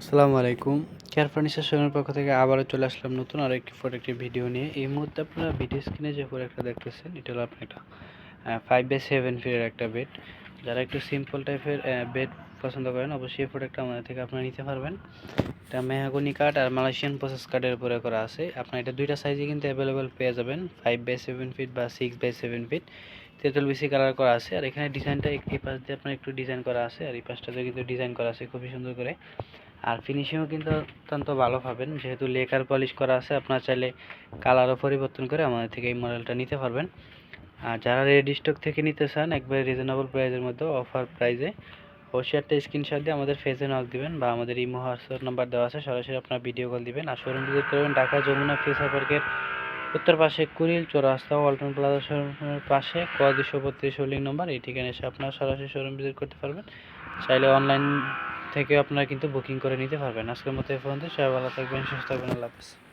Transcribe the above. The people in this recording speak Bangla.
আসসালামু আলাইকুম। কেয়ার ফার্নিচার শোরুমের পক্ষ থেকে আবারও চলে আসলাম নতুন আর একটি একটি ভিডিও নিয়ে। এই মুহূর্তে আপনারা ভিডিও স্ক্রিনে যে প্রোডাক্টটা দেখতেছেন, এটা হলো আপনার একটা ফাইভ বাই সেভেন ফিটের একটা বেড যারা একটু সিম্পল টাইপের বেড পছন্দ করেন, অবশ্যই এই প্রোডাক্টটা আমাদের থেকে আপনারা নিতে পারবেন। এটা মেহাগনি কাঠ আর মালয়েশিয়ান প্রসেস কাঠের উপরে করা আছে। আপনার এটা দুইটা সাইজে কিন্তু অ্যাভেলেবেল পেয়ে যাবেন ফাইভ বাই সেভেন ফিট বা সিক্স বাই সেভেন ফিট তেঁতুল বেশি কালার করা আছে। আর এখানে ডিজাইনটা এই পাশ দিয়ে আপনার একটু ডিজাইন করা আছে। আর এই পাশটাতে কিন্তু ডিজাইন করা আছে খুবই সুন্দর করে। আর ফিনিশিংও কিন্তু অত্যন্ত ভালো পাবেন। যেহেতু লেকার পলিশ করা আছে, আপনার চাইলে কালারও পরিবর্তন করে আমাদের থেকে এই মডেলটা নিতে পারবেন। আর যারা রেডি স্টক থেকে নিতে চান, একবারে রিজনেবল প্রাইসের মধ্যে অফার প্রাইসে অবশ্যই একটা স্ক্রিনশট দিয়ে আমাদের ফেসে নক দিবেন বা আমাদের ইমো, হোয়াটসঅ্যাপ নাম্বার দেওয়া আছে, সরাসরি আপনার ভিডিও কল দিবেন। আর শোরুম ভিজিট করবেন ঢাকা যমুনা ফিসার পার্কের উত্তর পাশে কুড়িল চৌরাস্তা, ওয়ালটন প্লাজা শোরুমের পাশে ক দুশো বত্রিশ হোল্ডিং নম্বর এই ঠিকানা এসে আপনারা সরাসরি শোরুম ভিজিট করতে পারবেন। চাইলে অনলাইন থেকে আপনারা কিন্তু বুকিং করে নিতে পারবেন। আজকের মতো এই পর্যন্ত সবাই ভালো থাকবেন, সুস্থ থাকবেন। আল্লাহ হাফেজ।